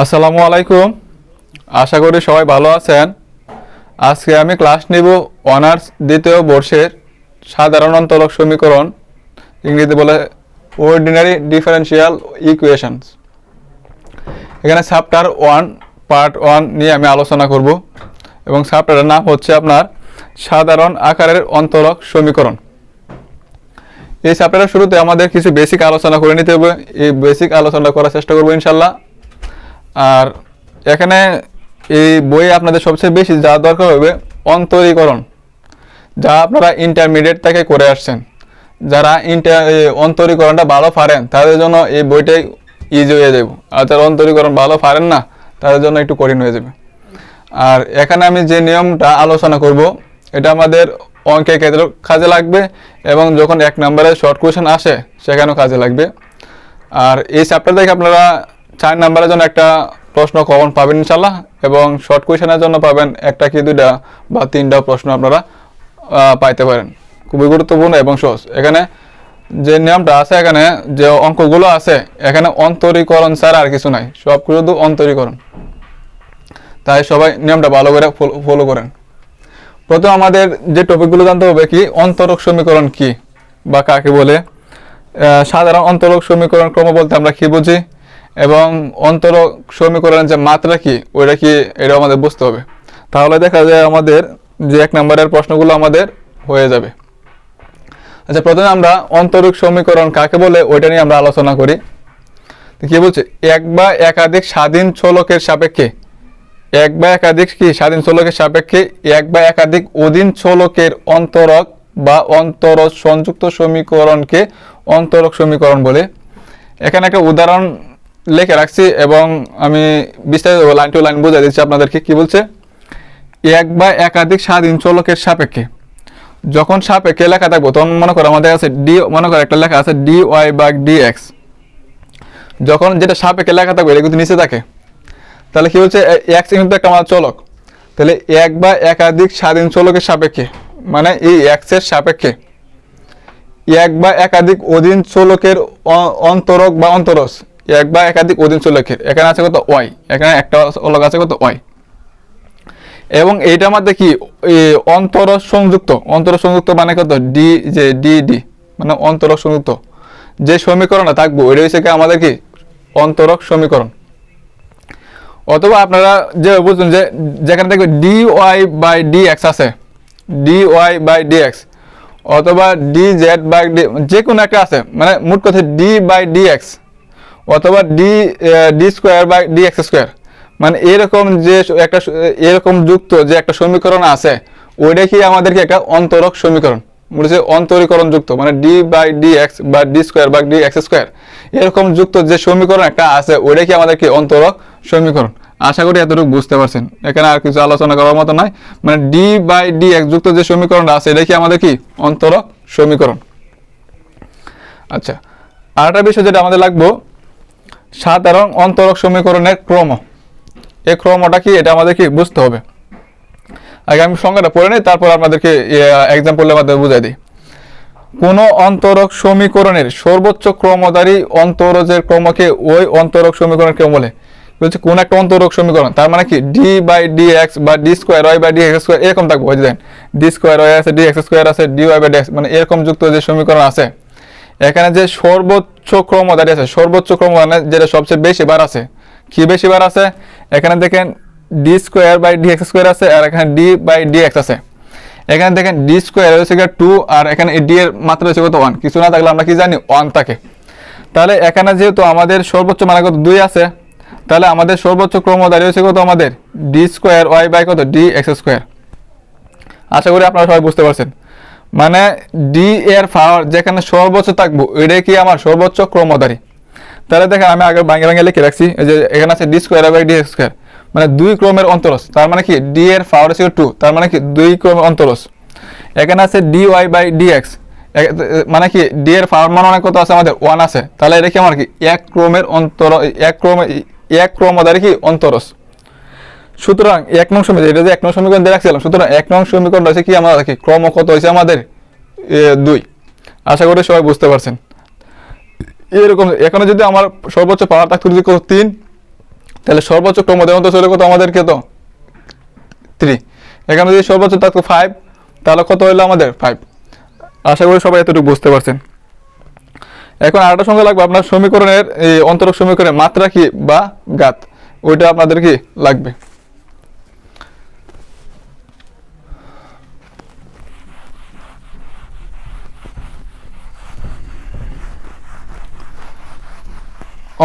আসসালামু আলাইকুম। আশা করি সবাই ভালো আছেন। আজকে আমি ক্লাস নিব অনার্স দ্বিতীয় বর্ষের সাধারণ অন্তরক সমীকরণ, ইংরেজিতে বলে অর্ডিনারি ডিফারেন্সিয়াল ইকুয়েশনস এখানে চ্যাপ্টার ওয়ান পার্ট ওয়ান নিয়ে আমি আলোচনা করব এবং চ্যাপ্টারের নাম হচ্ছে আপনার সাধারণ আকারের অন্তরক সমীকরণ। এই চ্যাপ্টারের শুরুতে আমাদের কিছু বেসিক আলোচনা করে নিতে হবে। এই বেসিক আলোচনা করার চেষ্টা করব ইনশাল্লাহ। আর এখানে এই বইয়ে আপনাদের সবচেয়ে বেশি যা দরকার হবে অন্তরীকরণ, যা আপনারা ইন্টারমিডিয়েট থেকে করে আসছেন। যারা ইন্টার অন্তরীকরণটা ভালো পারেন, তাদের জন্য এই বইটাই ইজি হয়ে যাবে। আর যারা অন্তরীকরণ ভালো পারেন না, তাদের জন্য একটু কঠিন হয়ে যাবে। আর এখানে আমি যে নিয়মটা আলোচনা করব, এটা আমাদের অঙ্কের ক্ষেত্রে কাজে লাগবে এবং যখন এক নম্বরে শর্ট কোয়েশন আসে, সেখানেও কাজে লাগবে। আর এই চ্যাপ্টার থেকে আপনারা চার নাম্বারের জন্য একটা প্রশ্ন কমন পাবেন ইনশাল্লাহ এবং শর্ট কোয়েশনের জন্য পাবেন একটা কি, দুইটা বা তিনটা প্রশ্ন আপনারা পাইতে পারেন। খুবই গুরুত্বপূর্ণ এবং সহজ। এখানে যে নিয়মটা আছে এখানে, যে অঙ্কগুলো আছে, এখানে অন্তরীকরণ ছাড়া আর কিছু নাই। সব শুধু অন্তরীকরণ। তাই সবাই নিয়মটা ভালো করে ফলো করেন। প্রথম আমাদের যে টপিকগুলো জানতে হবে কি, অন্তরক সমীকরণ কি? বা কাকে বলে? সাধারণ অন্তরক সমীকরণ ক্রম বলতে আমরা কি বুঝি? এবং অন্তরক সমীকরণের যে, মাত্রা কি? ওইটা কি? এটা আমাদের বুঝতে হবে। তাহলে দেখা যায় আমাদের যে এক নম্বরের প্রশ্নগুলো আমাদের হয়ে যাবে। আচ্ছা প্রথমে আমরা অন্তরিক সমীকরণ কাকে বলে, ওইটা নিয়ে আমরা আলোচনা করি। কি বলছে? এক বা একাধিক স্বাধীন চলকের সাপেক্ষে। এক বা একাধিক কি? স্বাধীন চলকের সাপেক্ষে এক বা একাধিক অধীন চলকের অন্তরক বা অন্তর সংযুক্ত সমীকরণকে অন্তরক সমীকরণ বলে। এখানে একটা উদাহরণ লিখে রাখছি এবং আমি বিস্তারিত লাইন টু লাইন বুঝাই দিচ্ছি আপনাদেরকে। কি বলছে? এক বা একাধিক স্বাধীন চলকের সাপেক্ষে। যখন সাপেক্ষে লেখা থাকব, তখন মনে করো আমাদের আছে ডি মনে করো একটা লেখা আছে ডি ওয়াই বা ডি এক্স যখন যেটা সাপেক্ষে লেখা থাকবে, এটা কিন্তু নিচে থাকে। তাহলে কি বলছে? এক্স কিন্তু একটা আমার চলক। তাহলে এক বা একাধিক স্বাধীন চলকের সাপেক্ষে মানে এই এক্সের সাপেক্ষে, এক বা একাধিক অধীন চলকের অন্তরক বা অন্তরস। এক বা একাধিক অধীন চলকের এখানে আছে কত? ওয়াই এখানে একটা চলক আছে কত? ওয়াই এবং এইটার মধ্যে কি? অন্তর সংযুক্ত অন্তর সংযুক্ত মানে কত? ডি যে ডি ডি মানে অন্তরক সংযুক্ত যে সমীকরণটা থাকব ওইটা হচ্ছে কি আমাদের কি? অন্তরক সমীকরণ। অথবা আপনারা যে বুঝুন যে, যেখানে দেখবে D Y by D X আছে। D Y by D X অথবা ডি জেড বাই ডি যে কোনো একটা আছে। মানে মোট কথা ডি বাই ডি এক্স অথবা D D square by D X square মানে এরকম যে একটা এরকম যুক্ত যে একটা সমীকরণ আছে, ওইটা কি আমাদেরকে একটা অন্তরক সমীকরণ, বলেছে অন্তরীকরণ যুক্ত মানে ডি বাই ডি এক্স বা ডি স্কোয়ার বা ডি এক্স স্কোয়ার এরকম যুক্ত যে সমীকরণ একটা আছে, ওইটা কি আমাদের কি অন্তরক সমীকরণ? আশা করি এতটুকু বুঝতে পারছেন। এখানে আর কিছু আলোচনা করার মতো নাই। মানে ডি বাই ডি এক্স যুক্ত যে সমীকরণটা আছে, এটা কি আমাদের কি অন্তরক সমীকরণ? আচ্ছা আরেকটা বিষয় যেটা আমাদের লাগবো সাধারণ অন্তরক সমীকরণের ক্রম। এই ক্রমটা কি? এটা আমাদের কি বুঝতে হবে। আগে আমি সংজ্ঞাটা পড়ে নিই, তারপর আপনাদেরকে এক্সাম্পলের মাধ্যমে বুঝাই দিই। কোন অন্তরক সমীকরণের সর্বোচ্চ ক্রমধারী অন্তরজের ক্রমকে ওই অন্তরক সমীকরণ ক্রম বলে। বলছে কোন একটা অন্তরক সমীকরণ, তার মানে কি? ডি বাই ডি এক্স বা D square Y by D X square এরকম থাকবে যে দেন ডি স্কোয়ার ওয়াই আছে ডি এক্স স্কোয়ার আছে D Y by D X মানে এরকম যুক্ত যে সমীকরণ আছে এখানে যে সর্বোচ্চ ক্রমধারী আছে, সর্বোচ্চ ক্রম মানে যেটা সবচেয়ে বেশি বার আছে, কি বেশি বার আছে? এখানে দেখেন D square by D X square আছে আর এখানে ডি বাই ডি এক্স আছে। এখানে দেখেন ডি স্কোয়ার হচ্ছে টু আর এখানে ডি এর মাত্রা হচ্ছে কত ওয়ান কিছু না থাকলে আমরা কি জানি ওয়ান থাকে। তাহলে এখানে যেহেতু আমাদের সর্বোচ্চ মানে কত? দুই আছে। তাহলে আমাদের সর্বোচ্চ ক্রমধারী হচ্ছে কত আমাদের? ডি স্কোয়ার ওয়াই বাই কত? ডি এক্স স্কোয়ার আশা করি আপনারা সবাই বুঝতে পারছেন। মানে ডি এর পাওয়ার যেখানে সর্বোচ্চ থাকব, এটাই কি আমার সর্বোচ্চ ক্রমধারী? তাহলে দেখেন, আমি আগে ভাঙে ভাঙে লিখে রাখছি, এই যে এখানে আছে D square by D square মানে দুই ক্রমের অন্তরস, তার মানে কি? ডি এর পাওয়ার হচ্ছে টু তার মানে কি? দুই ক্রমের অন্তরস। এখানে আছে d y by d x মানে কি? ডি এর পাওয়ার মান অনেক কত আছে আমাদের? ওয়ান আছে। তাহলে এটা কি আমার কি? এক ক্রমের অন্তর, এক ক্রমে, এক ক্রমধারী কি? অন্তরস। সুতরাং এক নং সমীকরণ, এটা যে এক নং সমীকরণ দিয়ে রাখছিলাম, সুতরাং এক নং সমীকরণ রয়েছে কি আমাদের, কি ক্রম কত হয়েছে আমাদের? দুই। আশা করি সবাই বুঝতে পারছেন। এরকম, এখানে যদি আমার সর্বোচ্চ পাওয়ার থাকতো যদি তিন, তাহলে সর্বোচ্চ ক্রমদের মধ্যে চলে কত আমাদের কত থ্রি। এখানে যদি সর্বোচ্চ থাকতো ফাইভ, তাহলে কত হইল আমাদের? ফাইভ। আশা করি সবাই এতটুকু বুঝতে পারছেন। এখন আরেকটা সংখ্যা লাগবে, আপনার সমীকরণের, এই অন্তরক সমীকরণের মাত্রা কি বা গাত ওইটা আপনাদের কি লাগবে?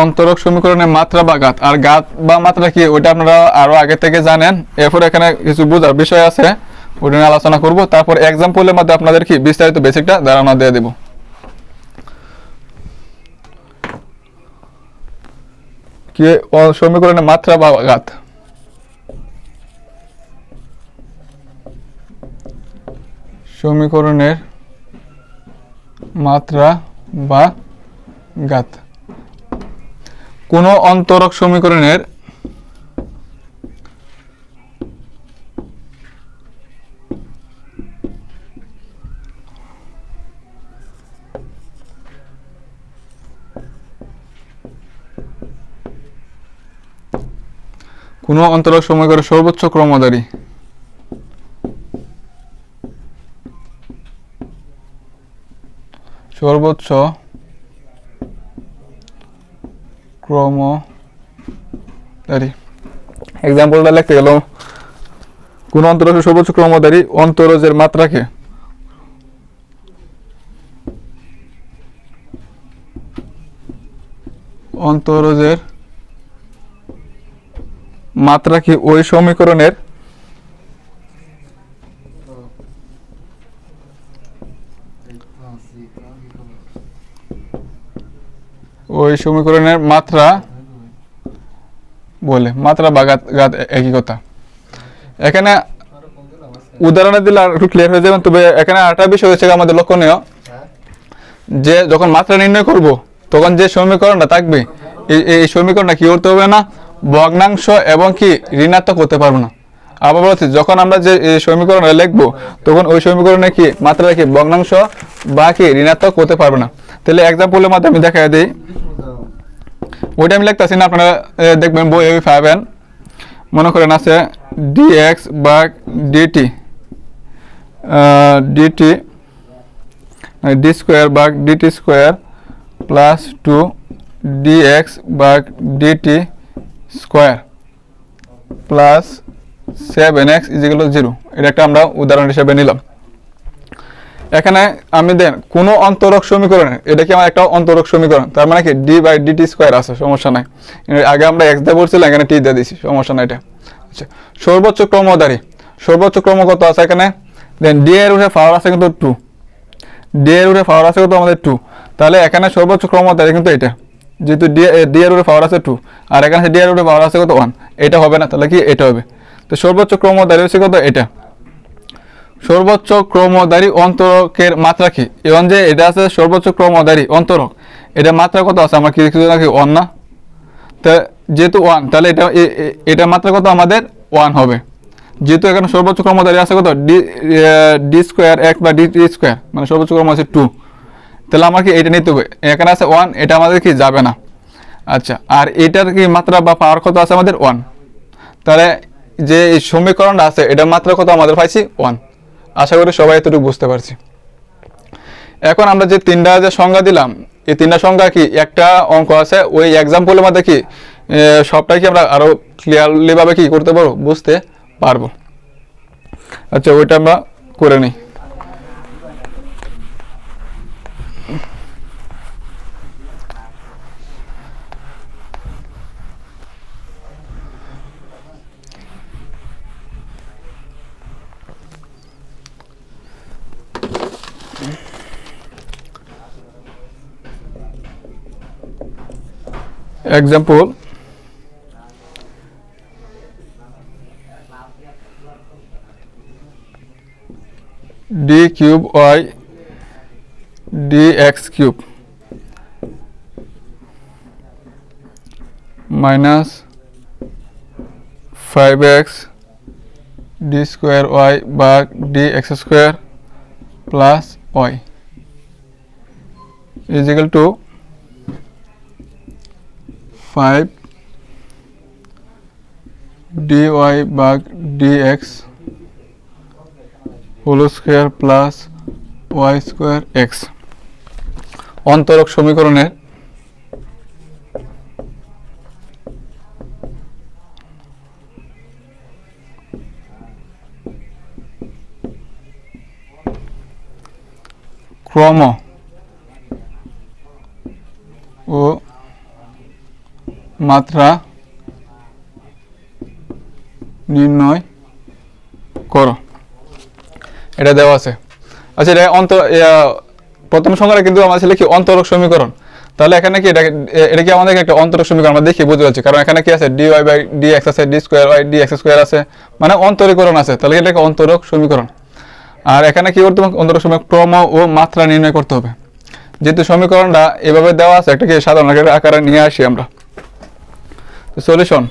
অন্তরক সমীকরণের মাত্রা বা গাত। আর গাত বা মাত্রা কি, ওইটা আপনারা আরও আগে থেকে জানেন। এরপর এখানে কিছু বোঝার বিষয় আছে, ওটা নিয়ে আলোচনা করব। তারপর এক্সাম্পলের মধ্যে আপনাদের কি বিস্তারিত বেসিকটা ধারণা দিয়ে দেব। কি সমীকরণের মাত্রা বা গাত? সমীকরণের মাত্রা বা গাত। কোনো অন্তরক সমীকরণের কোনো অন্তরক সমীকরণের সর্বোচ্চ ক্রমধারী? সর্বোচ্চ ক্রমধারী এক্সাম্পলটা লিখতে গেল, কোন অন্তরজের সর্বোচ্চ ক্রমধারী অন্তরজের মাত্রাকে? অন্তরজের মাত্রা কি ওই সমীকরণের ওই সমীকরণের মাত্রা বলে, মাত্রা বা গাত একই কথা। এখানে উদাহরণে দিলে আর একটু ক্লিয়ার হয়ে যাবেন তবে এখানে আরেকটা বিষয় হচ্ছে আমাদের লক্ষণীয়। যে যখন মাত্রা নির্ণয় করব, তখন যে সমীকরণটা থাকবে, এই সমীকরণটা কি করতে হবে না? ভগ্নাংশ এবং কি ঋণাত্মক করতে পারব না। আবার বলছি যখন আমরা যে সমীকরণে লিখব, তখন ওই সমীকরণে কি মাত্রা কি ভগ্নাংশ বা কি ঋণাত্মক হতে পারবে না। তাহলে এক্সাম্পলের মাধ্যমে দেখা দিই। ওইটা আমি লিখতেছি না, আপনারা দেখবেন বই পাবেন। মনে করেন আছে ডিএক্স বা ডিটি ডিটি ডি স্কোয়ার বা dt square plus two dx বা dt square plus seven x ইজিগুলো zero এটা একটা আমরা উদাহরণ হিসেবে নিলাম। এখানে আমি দেন, কোনো অন্তরক সমীকরণ, এটা কি আমার একটা অন্তরক সমীকরণ? তার মানে কি? ডি বাই ডিটি স্কোয়ার আছে, সমস্যা নাই। আগে আমরা এক্স দিয়ে বলছিলাম, এখানে টি দিয়ে দিছি সমস্যা নাই এটা। আচ্ছা সর্বোচ্চ ক্রমধারী। সর্বোচ্চ ক্রম কত আছে এখানে? দেন ডি এর উঠে পাওয়ার আছে কিন্তু টু ডি এর উঠে পাওয়ার আছে কিন্তু আমাদের টু তাহলে এখানে সর্বোচ্চ ক্রমধারী কিন্তু এটা। যেহেতু ডি ডি এর উঠে পাওয়ার আছে টু আর এখানে ডি এর উঠে পাওয়ার আছে কত ওয়ান এটা হবে না, তাহলে কি? এটা হবে। তো সর্বোচ্চ ক্রমধারী হচ্ছে কত? এটা। সর্বোচ্চ ক্রমধারী অন্তরকের মাত্রা কি? এবং যে এটা আছে সর্বোচ্চ ক্রমধারী অন্তরক। এটা মাত্রা কত আছে? আমার কি কিছু নাকি ওয়ান না? তা যেহেতু ওয়ান তাহলে এটা এটা মাত্রা কত আমাদের ওয়ান হবে। যেহেতু এখানে সর্বোচ্চ ক্রমধারী আছে কত? ডি ডি স্কোয়ার এক বা ডি টি স্কোয়ার মানে সর্বোচ্চ ক্রম আছে টু তাহলে আমার কি এটা নিতে হবে? এখানে আছে ওয়ান এটা আমাদের কি? যাবে না। আচ্ছা আর এটার কি মাত্রা বা পাওয়ার কত আছে আমাদের? ওয়ান তাহলে যে এই সমীকরণটা আছে, এটা মাত্র কত আমাদের পাইছি? ওয়ান আশা করি সবাই এতটুকু বুঝতে পারছি। এখন আমরা যে তিনটা যে সংজ্ঞা দিলাম, এই তিনটা সংজ্ঞা কি? একটা অঙ্ক আছে, ওই এক্সাম্পলের মধ্যে কি সবটাই কি আমরা আরও ক্লিয়ারলিভাবে কি করতে পারব? বুঝতে পারব। আচ্ছা ওইটা আমরা করে নিই। Example d cube y dx cube minus 5x d square y বা dx square plus y is equal to 5 d y by d x whole square plus y square x অন্তরক সমীকরণের ক্রম ও মাত্রা নির্ণয় করো। এটা দেওয়া আছে। আচ্ছা এটা আহ, প্রথম সংখ্যাটা কিন্তু আমাদের ছিল কি অন্তরক সমীকরণ। তাহলে এখানে কি এটা এটা কি আমাদের একটা অন্তরক সমীকরণ আমরা দেখি বুঝতে পারছি। কারণ এখানে কি আছে? D y by d x আছে d square y d x square আছে মানে অন্তরীকরণ আছে। তাহলে এটা একটা অন্তরক সমীকরণ। আর এখানে কি করতে অন্তরক সমীকরণ? ক্রম ও মাত্রা নির্ণয় করতে হবে। যেহেতু সমীকরণটা এভাবে দেওয়া আছে একটা কি সাধারণ আকারে নিয়ে আসি আমরা। সলিউশন।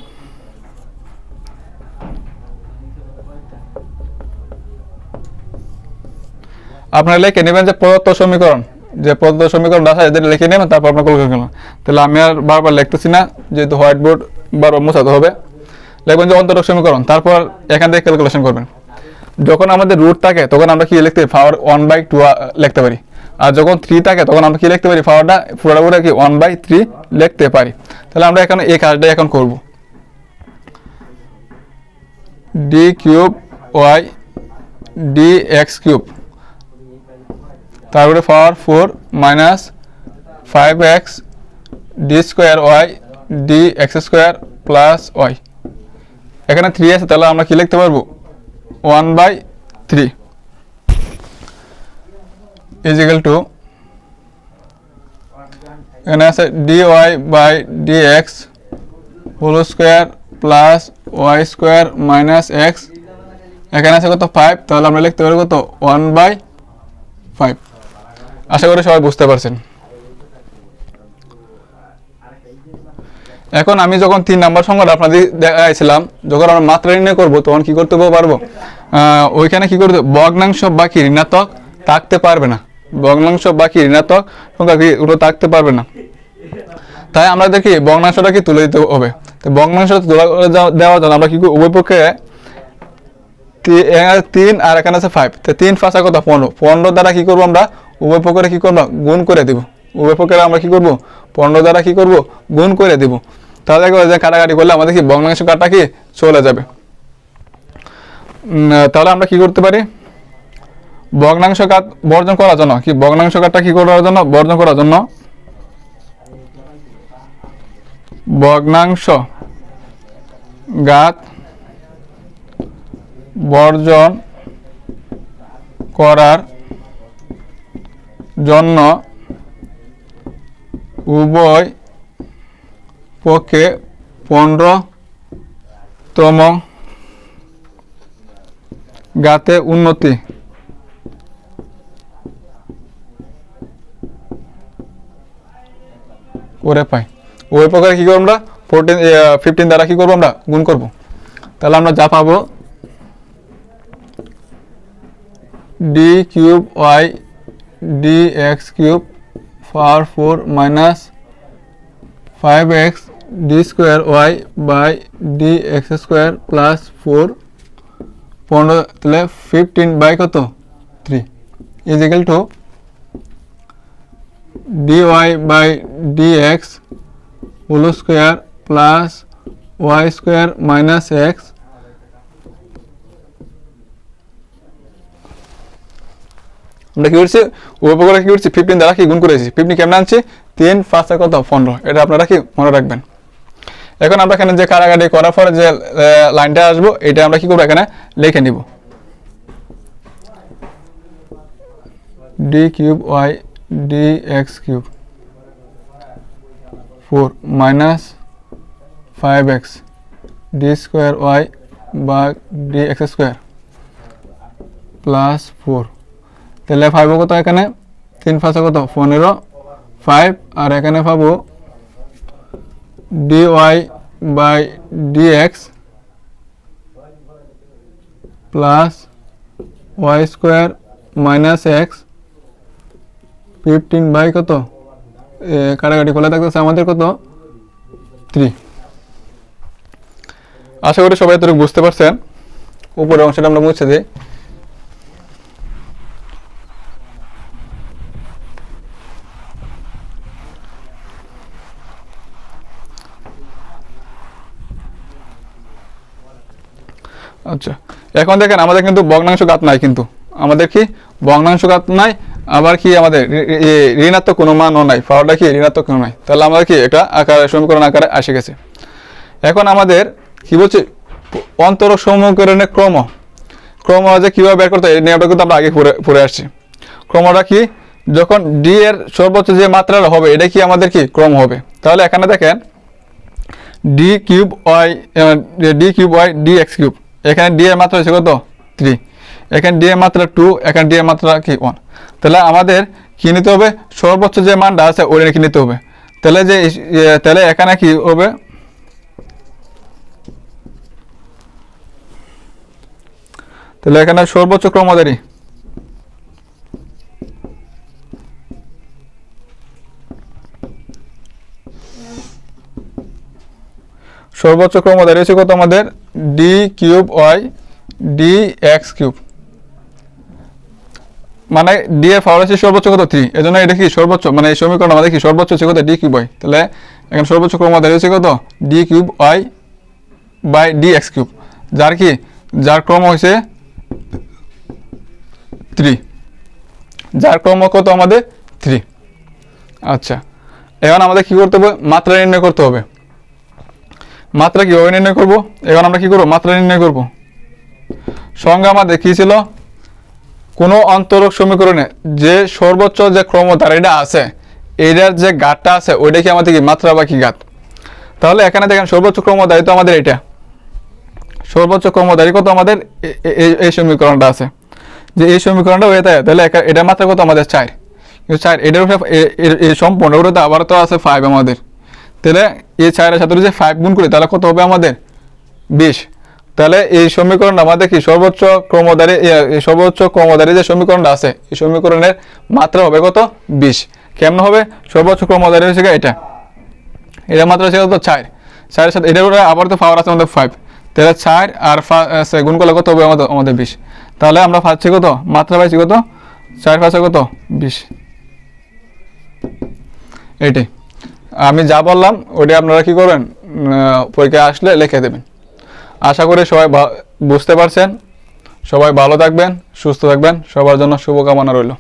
আপনারা লিখে নেবেন যে প্রদত্ত সমীকরণ। যে প্রদত্ত সমীকরণ আছে, এদের লিখে নেবেন, তারপর আপনার কল করবেন তাহলে আমি আর বারবার লিখতেছি না, যেহেতু হোয়াইট বোর্ড বারবার মোছাতে হবে। লিখবেন যে অন্তরক সমীকরণ, তারপর এখান থেকে ক্যালকুলেশন করবেন। যখন আমাদের রুট থাকে, তখন আমরা কি লিখতে পাওয়ার ওয়ান বাই টু লিখতে পারি। আর যখন থ্রি থাকে, তখন আমরা কি লিখতে পারি? পাওয়ারটা পুরোটা পুরো কি ওয়ান বাই থ্রি লিখতে পারি। তাহলে আমরা এখন এই কাজটা এখন করব। D cube y d x cube তারপরে power four minus five x d square y d x square plus y এখানে থ্রি আছে, তাহলে আমরা কি লিখতে পারব? One by three equal to এখানে আছে d y by d x whole square plus y square minus x এখানে আছে কত ফাইভ তাহলে আমরা লিখতে পারব কত? ওয়ান বাই ফাইভ আশা করি সবাই বুঝতে পারছেন। এখন আমি যখন তিন নাম্বার সংখ্যাটা আপনাদের দেখাইছিলাম, যখন আমরা মাত্রা নির্ণয় করব, তখন কি করতে পারব? ওইখানে কি করতে ভগ্নাংশ বাকি ঋণাত্মক থাকতে পারবে না। ভগ্নাংশ বাকি ঋণাত্মক সংখ্যা কি ওগুলো থাকতে পারবে না? তাই আমরা দেখি ভগ্নাংশটা কি তুলে দিতে হবে? তো ভগ্নাংশটা দেওয়ার জন্য আমরা কি করি উভয় পক্ষে তিন আর এখানে আছে ফাইভ তো তিন ফাঁসা কত পনেরো। পনেরো দ্বারা কি করব আমরা? উভয় পক্ষে কি করব? গুণ করে দিব। উভয় পক্ষে আমরা কি করব? পনেরো দ্বারা কি করব? গুণ করে দিব। তাহলে যে কাটাকাটি করলে আমাদের কি ভগ্নাংশ কাটা কি? চলে যাবে। তাহলে আমরা কি করতে পারি? ভগ্নাংশ কাট বর্জন করার জন্য, কি ভগ্নাংশ কাটটা কি করার জন্য? বর্জন করার জন্য ভগ্নাংশ গাত বর্জন করার জন্য উভয় পক্ষে পনেরোতম গাতে উন্নতি। করে পাই। ওই প্রকারে কি করব আমরা? ফোরটিন ফিফটিন দ্বারা কি করব আমরা? গুণ করব। তাহলে আমরা যা পাবো d cube y d x cube power four minus five x d square y by d x square plus four পনেরো, তাহলে ফিফটিন বাই কত? Three is equal to dy by dx whole square plus y square minus x. আমরা কি করছি? উপকরণ কি করছি? Fifteen দ্বারা কি গুণ করেছি? ফিফটিন কেমন আনছি? তিন পাঁচ কত? পনেরো। এটা আপনারা কি মনে রাখবেন? এখন আমরা এখানে যে কারাগারি করার পরে যে লাইনটা আসব, এটা আমরা কি করব এখানে? লিখে নিব। D cube y four minus five x d square y বা d x square plus four তাহলে ফাইভ কত এখানে? তিন পাঁচে কত? পনেরো। ফাইভ আর এখানে পাবো d y by d x plus y square minus x fifteen by কত? এ, কাটাকাটি খোলা থাকতেছে আমাদের কত? থ্রি আশা করি সবাই এতটুকু বুঝতে পারছেন। উপরের অংশটা আমরা মুছে দিই। আচ্ছা এখন দেখেন আমাদের কিন্তু ভগ্নাংশ গাত নাই কিন্তু। আমাদের কি? ভগ্নাংশ গাত নাই আবার কি আমাদের ঋণাত্মক কোনো মানও নাই, পাওয়ারটা কি ঋণাত্মক কোনো নাই? তাহলে আমাদের কি এটা আকারে, সমীকরণ আকারে আসে গেছে। এখন আমাদের কি বলছে? অন্তর সমীকরণের ক্রম। ক্রম যে কীভাবে বের করতে হয় নিয়মটা কিন্তু আমরা আগে পড়ে পড়ে আসছি। ক্রমটা কি? যখন ডি এর সর্বোচ্চ যে মাত্রাটা হবে, এটা কি আমাদের কি? ক্রম হবে। তাহলে এখানে দেখেন d cube y d cube y d x cube. এখানে ডি এর মাত্রা হচ্ছে কত? থ্রি এখানে ডি এর মাত্রা টু এখানে ডি এর মাত্রা কি? ওয়ান তাহলে আমাদের কি নিতে হবে? সর্বোচ্চ যে মানটা আছে ওইটা কি নিতে হবে। তাহলে যে তাহলে এখানে কি হবে? তাহলে এখানে সর্বোচ্চ ক্রমদারি সর্বোচ্চ ক্রমদারি হচ্ছে কত আমাদের? D cube y d x cube মানে ডি এর পাওয়ার আছে সর্বোচ্চ কত? থ্রি এই জন্য এটা কি সর্বোচ্চ? মানে এই সমীকরণ আমাদের কি সর্বোচ্চ হচ্ছে কত? ডি কিউব ওয়াই তাহলে এখন সর্বোচ্চ ক্রমদারি হচ্ছে কত? D cube y by d x cube যার কি? যার ক্রম হয়েছে থ্রি যার ক্রম কত আমাদের? থ্রি আচ্ছা। এখন আমাদের কি করতে হবে? মাত্রা নির্ণয় করতে হবে। মাত্রা কীভাবে নির্ণয় করব? এখন আমরা কি করব? মাত্রা নির্ণয় করব। সঙ্গে আমাদের কি ছিল? কোনো অন্তরক সমীকরণে যে সর্বোচ্চ যে ক্রমতার এটা আছে, এটার যে গাঁটটা আছে, ওইটা কি আমাদের কি মাত্রা বা কি গাত তাহলে এখানে দেখেন সর্বোচ্চ ক্রমধারী তো আমাদের এটা। সর্বোচ্চ ক্রমধারী কত আমাদের এই- সমীকরণটা আছে। যে এই সমীকরণটা হয়ে থাকে, তাহলে এটার মাত্রা কত আমাদের? চার। কিন্তু চার, এটার উপরে সম্পূর্ণ ওটা তো আবার তো আছে ফাইভ আমাদের। তাহলে এই চারের সাথে যদি ফাইভ গুণ করি, তাহলে কত হবে আমাদের? বিশ। তাহলে এই সমীকরণটা আমাদের কি? সর্বোচ্চ এই সর্বোচ্চ ক্রমধারী যে সমীকরণটা আছে এই সমীকরণের মাত্রা হবে কত? বিশ। কেমন হবে? সর্বোচ্চ ক্রমধারী হচ্ছে গিয়ে এটা। এটা মাত্রা হচ্ছে কত? চার। চারের সাথে এটার উপরে আবার তো পাওয়ার আছে আমাদের ফাইভ তাহলে চার আর গুণ করলে কত হবে আমাদের আমাদের বিশ? তাহলে আমরা পাচ্ছি কত? মাত্রা পাইছি কত? চার পাঁচে কত? বিশ। এটাই। আমি যা বললাম ওটা আপনারা কি করবেন? উম, পরীক্ষায় আসলে লিখে দেবেন। আশা করি সবাই বুঝতে পারছেন। সবাই ভালো থাকবেন সুস্থ থাকবেন। সবার জন্য শুভকামনা রইল।